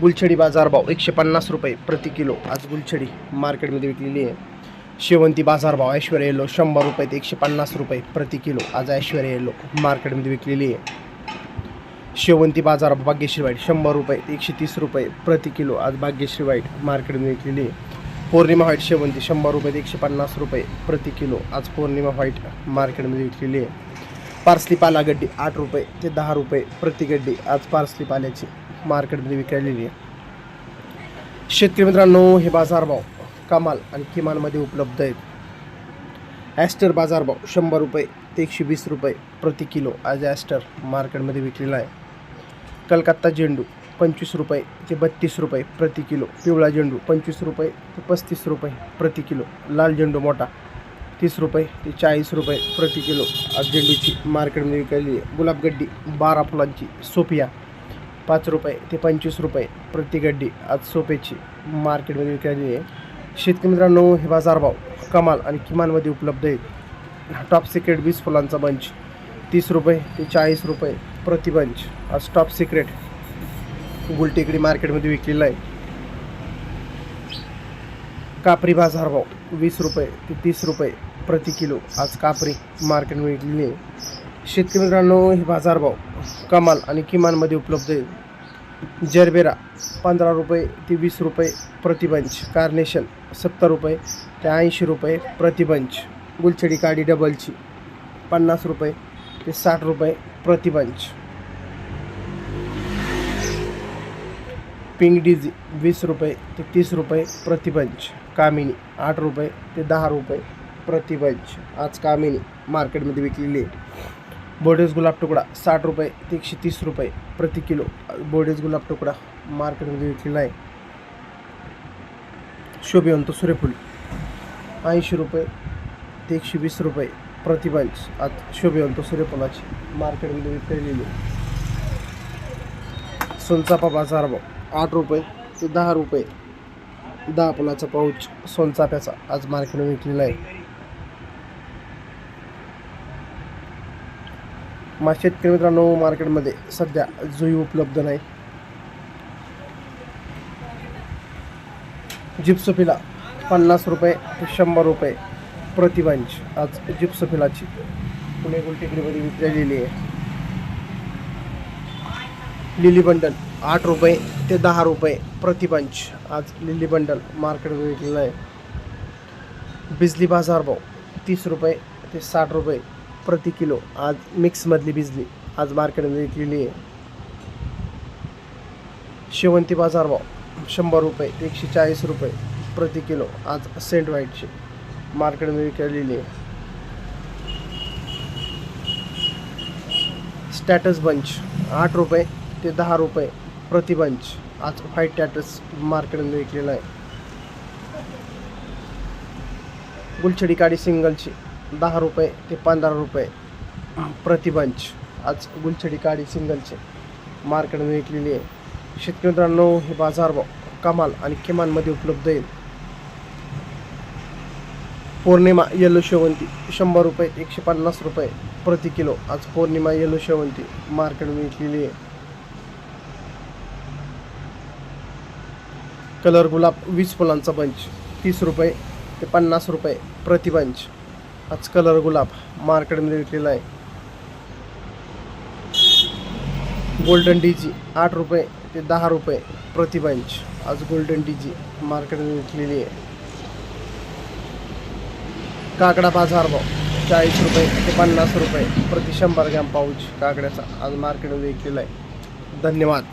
गुलछडी बाजारभाव एकशे पन्नास रुपये प्रति किलो. आज गुलछडी मार्केटमध्ये विकलेली आहे. शेवंती बाजारभाव ऐश्वर्या येलो शंभर रुपये ते एकशे पन्नास रुपये प्रति किलो. आज ऐश्वर्या येलो मार्केटमध्ये विकलेली आहे. शेवंती बाजार भाग्यश्री वाईट शंभर रुपये ते एकशे तीस रुपये प्रति किलो. आज भाग्यश्री वाईट मार्केटमध्ये विकलेली आहे. पौर्णिमा व्हाईट शेवंती शंभर रुपये ते एकशे पन्नास रुपये प्रति किलो. आज पौर्णिमा व्हाईट मार्केटमध्ये विकलेली आहे. पार्सली पाला गड्डी आठ रुपये ते दहा रुपये प्रति गड्डी. आज पार्सली पाल्याची मार्केटमध्ये विकलेली आहे. शेतकरी मित्रांनो हे बाजारभाव कमाल आणि किमानमध्ये उपलब्ध आहेत. ॲस्टर बाजारभाव शंभर रुपये ते एकशे वीस रुपये प्रति किलो आज ॲस्टर मार्केटमध्ये विकलेला आहे. कलकत्ता झेंडू पंचवीस रुपये ते बत्तीस रुपये प्रति किलो पिवळा झेंडू पंचवीस रुपये ते पस्तीस रुपये प्रति किलो लाल झेंडू मोठा तीस रुपये ते चाळीस रुपये प्रति किलो आज झेंडूची मार्केटमध्ये विकलेली आहे. गुलाबगड्डी बारा फुलांची सोफिया पाच रुपये ते पंचवीस रुपये प्रति गड्डी आज सोपेची मार्केटमध्ये विकलेली आहे. शेतकरी मित्रांनो हे बाजारभाव कमाल आणि किमानमध्ये उपलब्ध आहेत. टॉप सिक्रेट वीस फुलांचा बंच तीस रुपये ते चाळीस रुपये प्रति बंच. आज टॉप सिक्रेट गुलटेकडी मार्केटमध्ये विकलेला आहे. कापरी बाजारभाव वीस रुपये ते तीस रुपये प्रति किलो आज कापरी मार्केटमध्ये विकलेली आहे. शेतकरी मित्रांनो हे बाजारभाव कमाल आणि किमानमध्ये उपलब्ध आहे जरबेरा पंधरा रुपये ते वीस रुपये प्रतिबंच. कार्नेशन सत्तर रुपये ते ऐंशी रुपये प्रतिबंच. गुलछडी काडी डबलची पन्नास रुपये ते साठ रुपये प्रतिबंच. पिंग पिंक डिझी वीस रुपये ते तीस रुपये प्रतिबंच. कामिनी आठ रुपये ते दहा रुपये प्रतिबंच. आज कामिनी मार्केटमध्ये विकलेली आहे बोर्डेस गुलाब तुकडा साठ रुपये ते एकशे तीस रुपये प्रति किलो. बोर्डेस गुलाब तुकडा मार्केटमध्ये विकलेला आहे शोभिवंत सूर्यफूल ऐंशी रुपये ते एकशे वीस रुपये प्रति बंच आज शोभिवंत सूर्यफुलाची मार्केटमध्ये विकलेली सोनचापा बाजार भाव आठ रुपये ते दहा रुपये. दहा फुलाचा पाऊच सोनचाप्याचा आज मार्केटमध्ये विकलेला आहे. मा शेतकरी मित्रांनो मार्केटमध्ये सध्या जुई उपलब्ध नाही. जिप्सोफिला पन्नास रुपये ते शंभर रुपये प्रतिबंच. आज जिप्सोफिलाची पुणे गुलटेकडीमध्ये विकलेली आहे. लिली बंडल आठ रुपये ते दहा रुपये प्रतिबंश आज लिली बंडल मार्केटमध्ये विकलेलं आहे. बिजली बाजारभाव तीस रुपये ते साठ रुपये प्रति किलो आज मिक्समधली भिजली. आज मार्केटमध्ये विकलेली आहे. शेवंती बाजारभाव शंभर रुपये एकशे चाळीस रुपये प्रति किलो. आज सेंट व्हाईटची मार्केटमध्ये विकलेली आहे. स्टॅटस बंच आठ रुपये ते दहा रुपये प्रति बंच. आज व्हाईट टॅटस मार्केटमध्ये विकलेला आहे. गुलछडी काडी सिंगलची दहा रुपये ते पंधरा रुपये प्रतिबंच. आज गुलछडी काडी सिंगलचे. मार्केटमध्ये विकलेली आहे. शेतकरी मित्रांनो हे बाजारभाव कमाल आणि किमानमध्ये उपलब्ध आहे. पौर्णिमा येलो शेवंती शंभर रुपये एकशे पन्नास रुपये प्रति किलो. आज पौर्णिमा येलो शेवंती मार्केटमध्ये विकलेली आहे. कलर गुलाब वीस फुलांचा बंच तीस रुपये ते पन्नास रुपये प्रतिबंच. हाच आज कलर गुलाब मार्केटमध्ये विकलेला आहे. गोल्डन डीजी आठ रुपये ते दहा रुपये प्रतिबंच आज गोल्डन डीजी मार्केटमध्ये विकलेली आहे. काकडा बाजारभाव चाळीस रुपये ते पन्नास रुपये प्रति शंभर ग्रॅम पाऊच काकड्याचा आज मार्केटमध्ये विकलेला आहे. धन्यवाद.